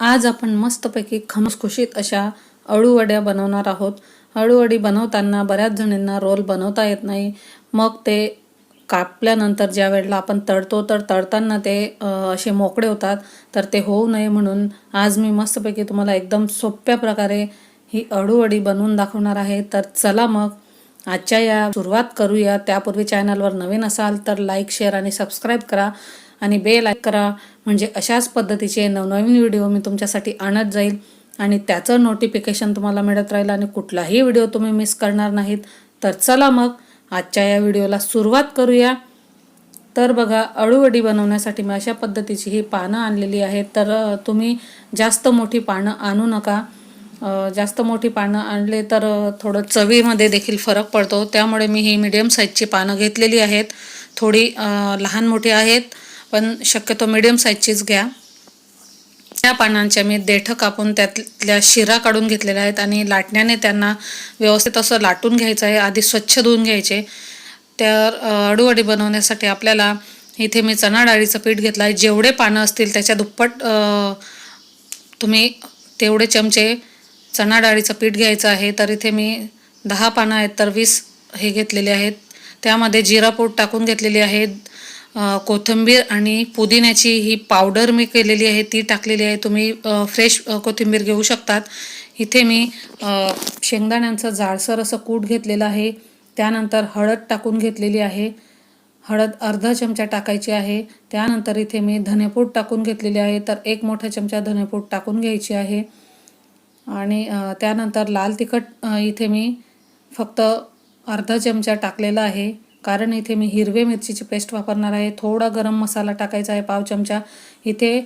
आज आपण मस्तपैकी खमसखुशीत अशा अळूवड्या बनवणार आहोत. अळूवडी बनवताना बऱ्याच जणींना रोल बनवता येत नाही. मग ते कापल्यानंतर ज्या वेळेला आपण तळतो तर तळताना ते असे मोकळे होतात. तर ते होऊ नये म्हणून आज मी मस्तपैकी तुम्हाला एकदम सोप्या प्रकारे ही अळूवडी बनवून दाखवणार आहे. तर चला मग आजच्या या सुरुवात करूया. त्यापूर्वी चॅनलवर नवीन असाल तर लाईक शेअर आणि सबस्क्राईब करा. आणि बेल लाईक करा. म्हणजे अशाच पद्धतीचे नवनवीन व्हिडिओ मी तुमच्यासाठी आणत जाईल. आणि त्याचं नोटिफिकेशन तुम्हाला मिळत राहील आणि कुठलाही व्हिडिओ तुम्ही मिस करणार नाहीत तर चला मग आजच्या या व्हिडिओला सुरुवात करूया. तर बघा अळूवडी बनवण्यासाठी मी अशा पद्धतीची ही पानं आणलेली आहेत. तर तुम्ही जास्त मोठी पानं आणू नका. जास्त मोठी पानं आणले तर थोडं चवीमध्ये देखील फरक पडतो. त्यामुळे मी ही मीडियम साईजची पानं घेतलेली आहेत. थोडी लहान मोठी आहेत. पण शक्यतो मिडियम साईजचीच घ्या. त्या पानांच्या मी देठं कापून त्यातल्या शिरा काढून घेतलेल्या आहेत आणि लाटण्याने त्यांना व्यवस्थित असं लाटून घ्यायचं आहे आधी स्वच्छ धुवून घ्यायचे. तर अडूवडी बनवण्यासाठी आपल्याला इथे मी चणा डाळीचं पीठ घेतलं आहे जेवढे पानं असतील त्याच्या दुप्पट तुम्ही तेवढे चमचे चणा डाळीचं पीठ घ्यायचं आहे. तर इथे मी दहा पानं आहेत तर वीस हे घेतलेले आहेत. त्यामध्ये जिरा पोट टाकून घेतलेली आहे. कोथिंबीर आणि पुदिन्याची ही पावडर मी केलेली आहे ती टाकलेली आहे. तुम्ही फ्रेश कोथिंबीर घेऊ शकतात. इथे मी शेंगदाण्यांचं जाडसर असं कूट घेतलेलं आहे. त्यानंतर हळद टाकून घेतलेली आहे. हळद अर्धा चमचा टाकायची आहे. त्यानंतर इथे मी धनेपूड टाकून घेतलेली आहे. तर एक मोठा चमचा धनेपूड टाकून घ्यायची आहे. आणि त्यानंतर लाल तिखट इथे मी फक्त अर्धा चमचा टाकलेला आहे. कारण इथे मी हिरवे मिरचीची पेस्ट वापरणार आहे. थोडा गरम मसाला टाकायचा आहे पाव चमचा. इथे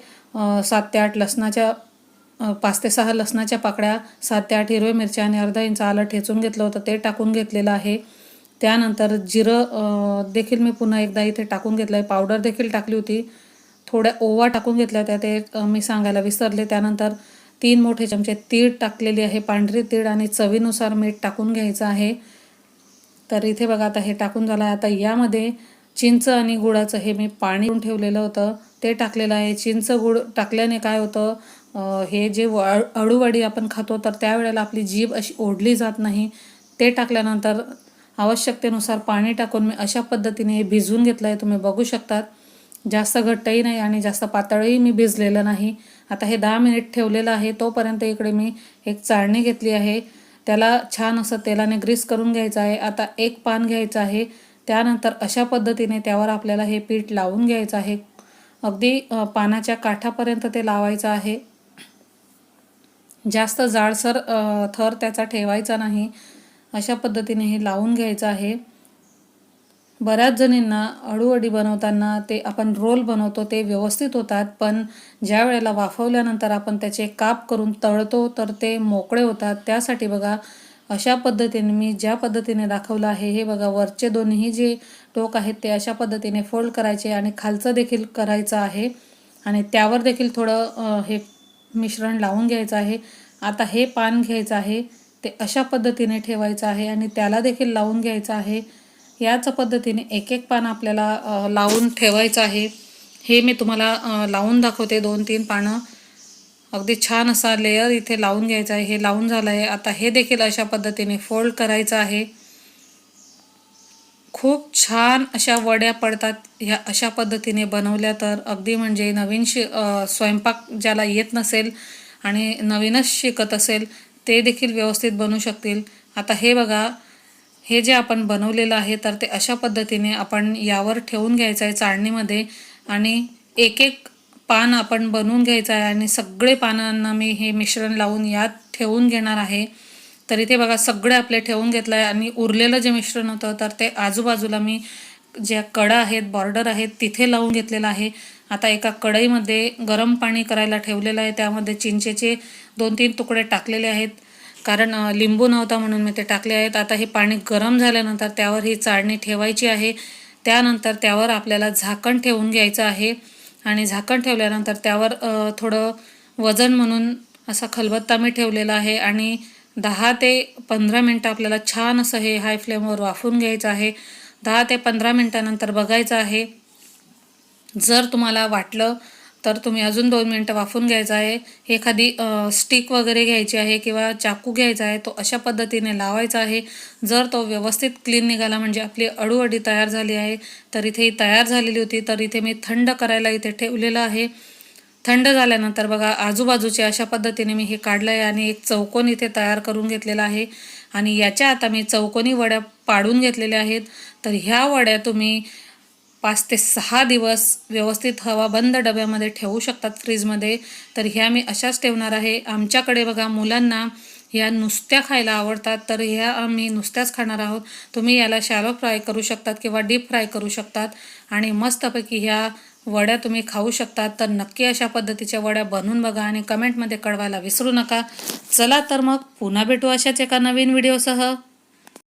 सात ते आठ लसणाच्या पाच ते सहा लसणाच्या पाकळ्या सात ते आठ हिरव्या मिरच्या आणि अर्धा इंच आलं ठेचून घेतलं होतं. ते टाकून घेतलेलं आहे. त्यानंतर जिरं देखील मी पुन्हा एकदा इथे टाकून घेतलं आहे पावडर देखील टाकली होती. थोड्या ओवा टाकून घेतल्या त्या ते मी सांगायला विसरले. त्यानंतर तीन मोठे चमचे तीळ टाकलेली आहे. पांढरी तीळ आणि चवीनुसार मीठ टाकून घ्यायचं आहे. तर इथे बघा आता हे टाकून झालं आहे. आता यामध्ये चिंच आणि गुळाचं हे मी पाणी ठेवलेलं होतं. ते टाकलेलं आहे. चिंच गुळ टाकल्याने काय होतं हे जे व अळूवडी आपण खातो तर त्यावेळेला आपली जीभ अशी ओढली जात नाही. ते टाकल्यानंतर आवश्यकतेनुसार पाणी टाकून मी अशा पद्धतीने हे भिजवून घेतलं आहे तुम्ही बघू शकतात. जास्त घट्टही नाही आणि जास्त पातळही मी भिजलेलं नाही. आता हे दहा मिनिट ठेवलेलं आहे. तोपर्यंत इकडे मी एक चाळणी घेतली आहे. त्याला छान असं तेलाने ग्रीस करून घ्यायचं आहे. आता एक पान घ्यायचं आहे. त्यानंतर अशा पद्धतीने त्यावर आपल्याला हे पीठ लावून घ्यायचं आहे. अगदी पानाच्या काठापर्यंत ते लावायचं आहे. जास्त जाडसर थर त्याचा ठेवायचा नाही. अशा पद्धतीने हे लावून घ्यायचं आहे. बऱ्याच जणींना अडूअडी बनवताना ते आपण रोल बनवतो ते व्यवस्थित होतात पण ज्या वेळेला वाफवल्यानंतर आपण त्याचे काप करून तळतो तर ते मोकळे होतात. त्यासाठी बघा अशा पद्धतीने मी ज्या पद्धतीने दाखवलं आहे हे बघा वरचे दोन्ही जे टोक आहेत ते अशा पद्धतीने फोल्ड करायचे आणि खालचं देखील करायचं आहे. आणि त्यावर देखील थोडं हे मिश्रण लावून घ्यायचं आहे. आता हे पान घ्यायचं आहे ते अशा पद्धतीने ठेवायचं आहे आणि त्याला देखील लावून घ्यायचं आहे. याच पद्धतीने एक एक पान आपल्याला लावून ठेवायचं आहे. हे मी तुम्हाला लावून दाखवते. दोन तीन पानं. अगदी छान असा लेयर इथे लावून घ्यायचा आहे. हे लावून झालं आहे. आता हे देखील अशा पद्धतीने फोल्ड करायचं आहे. खूप छान अशा वड्या पडतात ह्या अशा पद्धतीने बनवल्या तर. अगदी म्हणजे नवीन शि स्वयंपाक ज्याला येत नसेल आणि नवीनच शिकत असेल ते देखील व्यवस्थित बनू शकतील. आता हे बघा. हे जे आपण बनवलेलं आहे तर ते अशा पद्धतीने आपण यावर ठेवून घ्यायचं आहे चाळणीमध्ये आणि एक एक पान आपण बनवून घ्यायचं आहे आणि सगळे पानांना मी हे मिश्रण लावून यात ठेवून घेणार आहे. तर इथे बघा सगळे आपले ठेवून घेतलं आहे आणि उरलेलं जे मिश्रण होतं तर ते आजूबाजूला मी ज्या कडा आहेत बॉर्डर आहेत तिथे लावून घेतलेलं आहे. आता एका कढईमध्ये गरम पाणी करायला ठेवलेलं आहे. त्यामध्ये चिंचेचे दोन तीन तुकडे टाकलेले आहेत. कारण लिंबू नव्हता म्हणून मी ते टाकले आहेत. आता हे पाणी गरम झाल्यानंतर त्यावर ही चाळणी ठेवायची आहे. त्यानंतर त्यावर आपल्याला झाकण ठेवून घ्यायचं आहे. आणि झाकण ठेवल्यानंतर त्यावर थोडं वजन म्हणून असा खलबत्ता मी ठेवलेला आहे. आणि दहा ते पंधरा मिनटं आपल्याला छान असं हे हाय फ्लेमवर वाफून घ्यायचं आहे. दहा ते पंधरा मिनटानंतर बघायचं आहे. जर तुम्हाला वाटलं तर तुम्ही अजून दोन मिनटं वाफून घ्यायचं आहे. एखादी स्टिक वगैरे घ्यायची आहे किंवा चाकू घ्यायचा आहे तो अशा पद्धतीने लावायचा आहे. जर तो व्यवस्थित क्लीन निघाला म्हणजे आपली अडूअडी तयार झाली आहे तर इथे ही तयार झालेली होती तर इथे मी थंड करायला इथे ठेवलेलं आहे. थंड झाल्यानंतर बघा आजूबाजूचे अशा पद्धतीने मी हे काढलं आहे आणि एक चौकोन इथे तयार करून घेतलेला आहे. आणि याच्या आता मी चौकोनी वड्या पाडून घेतलेल्या आहेत. तर ह्या वड्या तुम्ही पाच ते सहा दिवस व्यवस्थित हवा बंद डब्यामध्ये ठेवू शकतात फ्रीजमध्ये. तर ह्या मी अशाच ठेवणार आहे. आमच्याकडे बघा मुलांना ह्या नुसत्या खायला आवडतात. तर ह्या आम्ही नुसत्याच खाणार आहोत. तुम्ही याला शॅलो फ्राय करू शकतात किंवा डीप फ्राय करू शकतात. आणि मस्तपैकी ह्या वड्या तुम्ही खाऊ शकतात. तर नक्की अशा पद्धतीच्या वड्या बनवून बघा आणि कमेंटमध्ये कळवायला विसरू नका. चला तर मग पुन्हा भेटू अशाच एका नवीन व्हिडिओसह